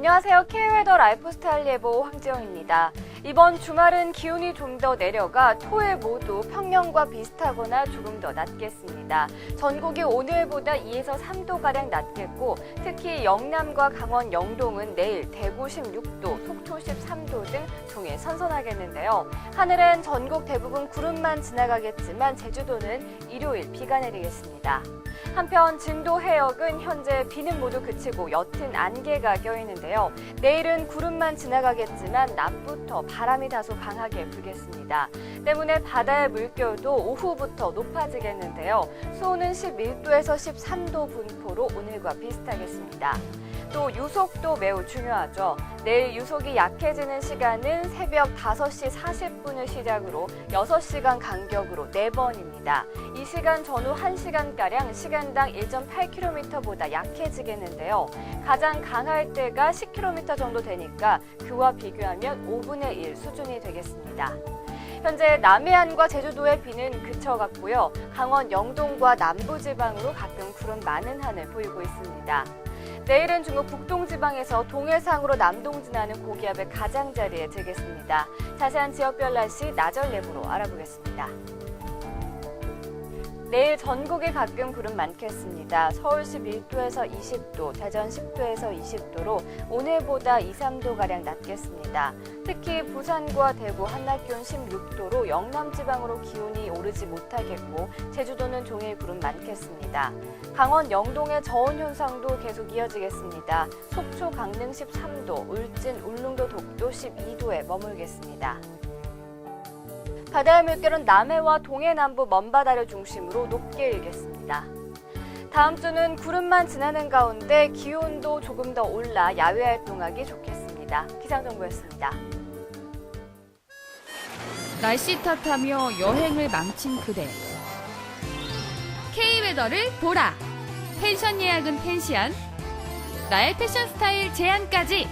안녕하세요. K웨더 라이프스타일 예보 황지영입니다. 이번 주말은 기온이 좀 더 내려가 토일 모두 평년과 비슷하거나 조금 더 낮겠습니다. 전국이 오늘보다 2에서 3도가량 낮겠고 특히 영남과 강원 영동은 내일 대구 16도, 속초 13도 등 종일 선선하겠는데요. 하늘엔 전국 대부분 구름만 지나가겠지만 제주도는 일요일 비가 내리겠습니다. 한편 진도 해역은 현재 비는 모두 그치고 옅은 안개가 껴있는데요. 내일은 구름만 지나가겠지만 낮부터 바람이 다소 강하게 불겠습니다. 때문에 바다의 물결도 오후부터 높아지겠는데요. 수온은 11도에서 13도 분포로 오늘과 비슷하겠습니다. 또 유속도 매우 중요하죠. 내일 유속이 약해지는 시간은 새벽 5시 40분을 시작으로 6시간 간격으로 4번입니다. 이 시간 전후 1시간가량 시간당 1.8km보다 약해지겠는데요. 가장 강할 때가 10km 정도 되니까 그와 비교하면 5분의 1 수준이 되겠습니다. 현재 남해안과 제주도의 비는 그쳐갔고요. 강원 영동과 남부지방으로 가끔 구름 많은 하늘 보이고 있습니다. 내일은 중국 북동지방에서 동해상으로 남동진하는 고기압의 가장자리에 들겠습니다. 자세한 지역별 날씨 나절 예보로 알아보겠습니다. 내일 전국에 가끔 구름 많겠습니다. 서울 11도에서 20도, 대전 10도에서 20도로 오늘보다 2, 3도가량 낮겠습니다. 특히 부산과 대구 한낮 기온 16도로 영남 지방으로 기온이 오르지 못하겠고 제주도는 종일 구름 많겠습니다. 강원 영동의 저온 현상도 계속 이어지겠습니다. 속초 강릉 13도, 울진 울릉도 독도 12도에 머물겠습니다. 바다의 물결은 남해와 동해 남부 먼바다를 중심으로 높게 일겠습니다. 다음 주는 구름만 지나는 가운데 기온도 조금 더 올라 야외 활동하기 좋겠습니다. 기상정보였습니다. 날씨 탓하며 여행을 망친 그대. K웨더를 보라. 펜션 예약은 펜션. 나의 패션 스타일 제안까지.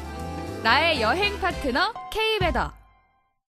나의 여행 파트너 K웨더.